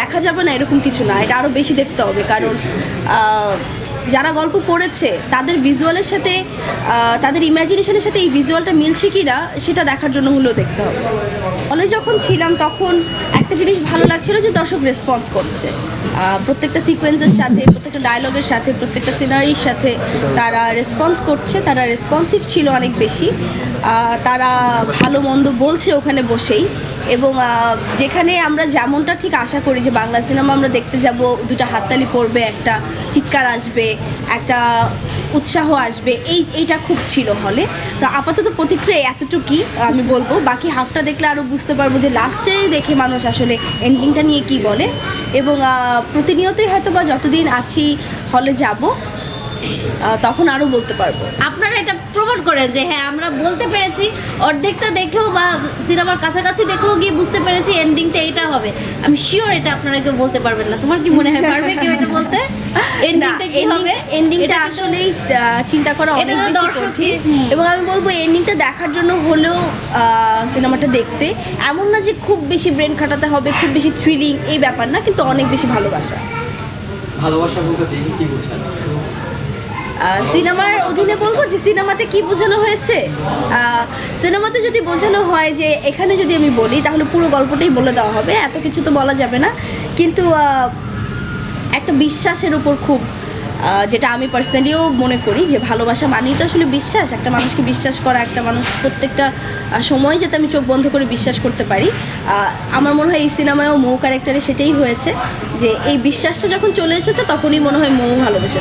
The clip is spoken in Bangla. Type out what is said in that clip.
দেখা যাবে না এরকম কিছু না, এটা আরও বেশি দেখতে হবে। কারণ যারা গল্প পড়েছে, তাদের ভিজুয়ালের সাথে তাদের ইমাজিনেশনের সাথে এই ভিজুয়ালটা মিলছে কি না সেটা দেখার জন্য হলেও দেখতে হবে। হলে যখন ছিলাম, তখন একটা জিনিস ভালো লাগছিল যে দর্শক রেসপন্স করছে। প্রত্যেকটা সিকোয়েন্সের সাথে, প্রত্যেকটা ডায়লগের সাথে, প্রত্যেকটা সিনারির সাথে তারা রেসপন্স করছে, তারা রেসপন্সিভ ছিল অনেক বেশি। তারা ভালো মন্দ বলছে ওখানে বসেই। এবং যেখানে আমরা যেমনটা ঠিক আশা করি যে বাংলা সিনেমা আমরা দেখতে যাব, দুটা হাততালি পড়বে, একটা চিৎকার আসবে, একটা উৎসাহ আসবে, এই, এইটা খুব ছিল হলে তো আপাতত প্রতিক্রিয়া এতটুকুই আমি বলব। বাকি হাফটা দেখলে আরও বুঝতে পারব যে লাস্টে দেখে মানুষ আসলে এন্ডিংটা নিয়ে কি বলে। এবং প্রতিনিয়তই হয়তো বা যতদিন আছি হলে যাব তখন আরও বলতে পারব। আপনারা এটা প্রমাণ করেন যে হ্যাঁ আমরা বলতে পেরেছি অর্ধেকটা দেখেও বা সিনেমার কাছাকাছি দেখেও গিয়ে বুঝতে পেরেছি এন্ডিংটা এটা হবে। আমি শিওর এটা আপনারা কেউ বলতে পারবেন না। তোমার কি মনে হয় পারবে কেউ এটা বলতে? এন্ডিংটা কি হবে? এন্ডিংটা আসলেই আহ, চিন্তা করা এটা অনেক তো বেশি কঠিন। এবং আমি বলব এন্ডিংটা দেখার জন্য হলেও আহ, সিনেমাটা দেখতে। এমন না যে খুব বেশি ব্রেন খাটাতে হবে খুব বেশি থ্রিলিং এই ব্যাপার না কিন্তু অনেক বেশি ভালোবাসা। ভালোবাসা বলতে কি বোঝান আহ, সিনেমার অধীনে বলব যে সিনেমাতে কি বোঝানো হয়েছে? সিনেমাতে যদি বোঝানো হয় যে এখানে যদি আমি বলি, তাহলে পুরো গল্পটাই বলে দেওয়া হবে। এত কিছু তো বলা যাবে না। কিন্তু একটা বিশ্বাসের উপর খুব যেটা আমি পার্সোনালিও মনে করি যে ভালোবাসা মানেই তো আসলে বিশ্বাস। একটা মানুষকে বিশ্বাস করা, একটা মানুষ প্রত্যেকটা সময় যাতে আমি চোখ বন্ধ করে বিশ্বাস করতে পারি। আমার মনে হয় এই সিনেমায়ও মৌ ক্যারেক্টারে সেটাই হয়েছে যে এই বিশ্বাসটা যখন চলে এসেছে, তখনই মনে হয় মৌ ভালোবেসে